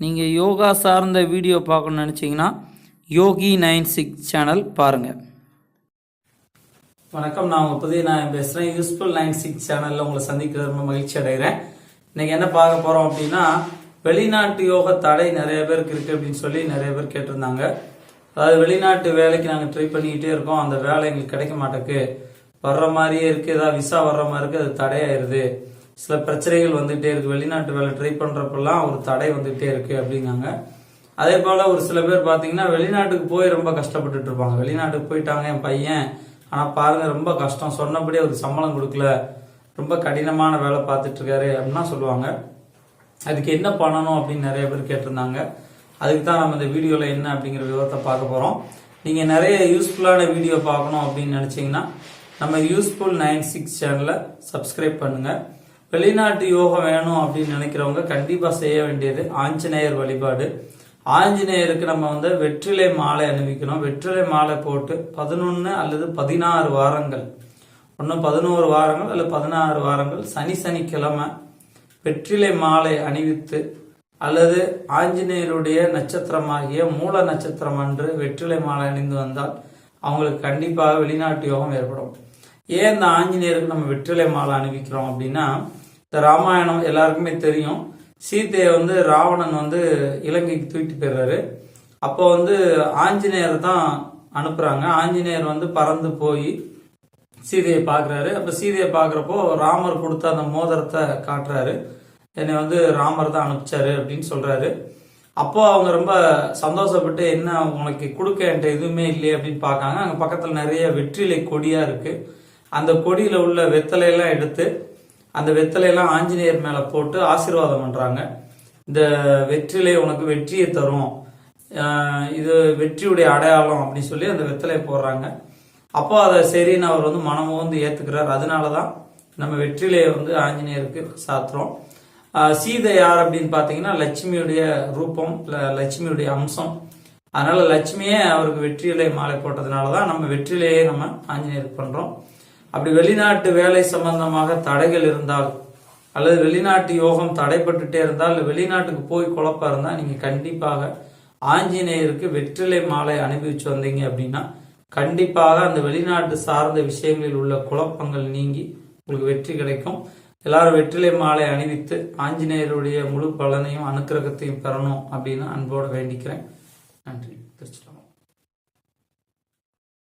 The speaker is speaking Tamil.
நீங்கள் யோகா சார்ந்த வீடியோ பார்க்கணும்னு நினச்சிங்கன்னா யோகி நைன் சிக்ஸ் சேனல் பாருங்கள் வணக்கம் நான் உங்கள் நான் பேசுகிறேன் யூஸ்ஃபுல் நைன் சிக்ஸ் சேனலில் உங்களை சந்திக்கிறது ரொம்ப மகிழ்ச்சி அடைகிறேன். இன்றைக்கி என்ன பார்க்க போகிறோம் அப்படின்னா வெளிநாட்டு யோக தடை நிறைய பேருக்கு இருக்குது அப்படின்னு சொல்லி நிறைய பேர் கேட்டிருந்தாங்க. அதாவது வெளிநாட்டு வேலைக்கு நாங்கள் ட்ரை பண்ணிக்கிட்டே இருக்கோம். அந்த வேலை எங்களுக்கு கிடைக்க மாட்டேக்கு. வர்ற மாதிரியே இருக்குது ஏதாவது விசா வர்ற மாதிரி இருக்குது அது தடையாயிருது சில பிரச்சனைகள் வந்துகிட்டே இருக்கு வெளிநாட்டு வேலை ட்ரை பண்ணுறப்பெல்லாம் ஒரு தடை வந்துகிட்டே இருக்கு அப்படிங்காங்க. அதே போல் ஒரு சில பேர் பார்த்தீங்கன்னா வெளிநாட்டுக்கு போய் ரொம்ப கஷ்டப்பட்டுட்டு இருப்பாங்க. வெளிநாட்டுக்கு போயிட்டாங்க என் பையன். ஆனால் பாருங்க ரொம்ப கஷ்டம். சொன்னபடி அவருக்கு சம்பளம் கொடுக்கல. ரொம்ப கடினமான வேலை பார்த்துட்டு இருக்காரு அப்படின்னா சொல்லுவாங்க. அதுக்கு என்ன பண்ணணும் அப்படின்னு நிறைய பேர் கேட்டிருந்தாங்க. அதுக்கு தான் நம்ம இந்த வீடியோவில் என்ன அப்படிங்கிற விவரத்தை பார்க்க போகிறோம் நீங்கள் நிறைய யூஸ்ஃபுல்லான வீடியோ பார்க்கணும் அப்படின்னு நினச்சிங்கன்னா நம்ம யூஸ்ஃபுல் நைன் சிக்ஸ் சேனலை சப்ஸ்கிரைப் பண்ணுங்கள் வெளிநாட்டு யோகம் வேணும் அப்படின்னு நினைக்கிறவங்க கண்டிப்பாக செய்ய வேண்டியது ஆஞ்சநேயர் வழிபாடு. ஆஞ்சநேயருக்கு நம்ம வந்து வெற்றிலை மாலை அணிவிக்கணும். வெற்றிலை மாலை போட்டு பதினொன்று அல்லது பதினாறு வாரங்கள். ஒன்று பதினோரு வாரங்கள் அல்லது பதினாறு வாரங்கள். சனி சனிக்கிழமை வெற்றிலை மாலை அணிவித்து அல்லது ஆஞ்சநேயருடைய நட்சத்திரமாகிய மூல நட்சத்திரம் அன்று வெற்றிலை மாலை அணிந்து வந்தால் அவங்களுக்கு கண்டிப்பாக வெளிநாட்டு யோகம் ஏற்படும். ஏன் இந்த ஆஞ்சநேயருக்கு நம்ம வெற்றிலை மாலை அணிவிக்கிறோம் அப்படின்னா இந்த ராமாயணம் எல்லாருக்குமே தெரியும். சீதையை வந்து ராவணன் வந்து இலங்கைக்கு தூக்கிட்டு போயிடுறாரு. அப்போ வந்து ஆஞ்சநேயர் தான் அனுப்புறாங்க. ஆஞ்சநேயர் வந்து பறந்து போய் சீதையை பார்க்குறாரு. அப்போ சீதையை பார்க்குறப்போ ராமர் கொடுத்த அந்த மோதிரத்தை காட்டுறாரு. என்னை வந்து ராமர் தான் அனுப்பிச்சாரு அப்படின்னு சொல்கிறாரு அப்போ அவங்க ரொம்ப சந்தோஷப்பட்டு என்ன உனக்கு கொடுக்க என்கிட்ட எதுவுமே இல்லையே அப்படின்னு பார்க்காங்க அங்கே பக்கத்தில் நிறைய வெற்றிலை கொடியாக இருக்குது அந்த கொடியில உள்ள வெத்தலையெல்லாம் எடுத்து அந்த வெத்தலையெல்லாம் ஆஞ்சநேயர் மேலே போட்டு ஆசீர்வாதம் பண்றாங்க. இந்த வெற்றிலை உனக்கு வெற்றியை தரும். இது வெற்றியுடைய அடையாளம் அப்படின்னு சொல்லி அந்த வெத்தலையை போடுறாங்க. அப்போ அதை சரின்னு அவர் வந்து மனமும் வந்து ஏத்துக்கிறார். அதனால தான் நம்ம வெற்றிலையை வந்து ஆஞ்சநேயருக்கு சாத்துறோம் சீதை யார் அப்படின்னு பார்த்தீங்கன்னா லட்சுமியுடைய ரூபம் லட்சுமியுடைய அம்சம். அதனால லட்சுமியே அவருக்கு வெற்றிலை மாலை போட்டதுனால தான் நம்ம வெற்றிலையே நம்ம ஆஞ்சநேயருக்கு பண்றோம். அப்படி வெளிநாட்டு வேலை சம்பந்தமாக தடைகள் இருந்தால் அல்லது வெளிநாட்டு யோகம் தடைப்பட்டுட்டே இருந்தால் வெளிநாட்டுக்கு போய் குழப்பம் இருந்தால் நீங்கள் கண்டிப்பாக ஆஞ்சநேயருக்கு வெற்றிலை மாலை அனுபவிச்சு வந்தீங்க அப்படின்னா கண்டிப்பாக அந்த வெளிநாட்டு சார்ந்த விஷயங்களில் உள்ள குழப்பங்கள் நீங்கி உங்களுக்கு வெற்றி கிடைக்கும். எல்லாரும் வெற்றிலை மாலை அணிவித்து ஆஞ்சநேயருடைய முழு பலனையும் அனுக்கிரகத்தையும் பெறணும் அப்படின்னு அன்போடு வேண்டிக்கிறேன். நன்றி. திருச்சிட்டோம்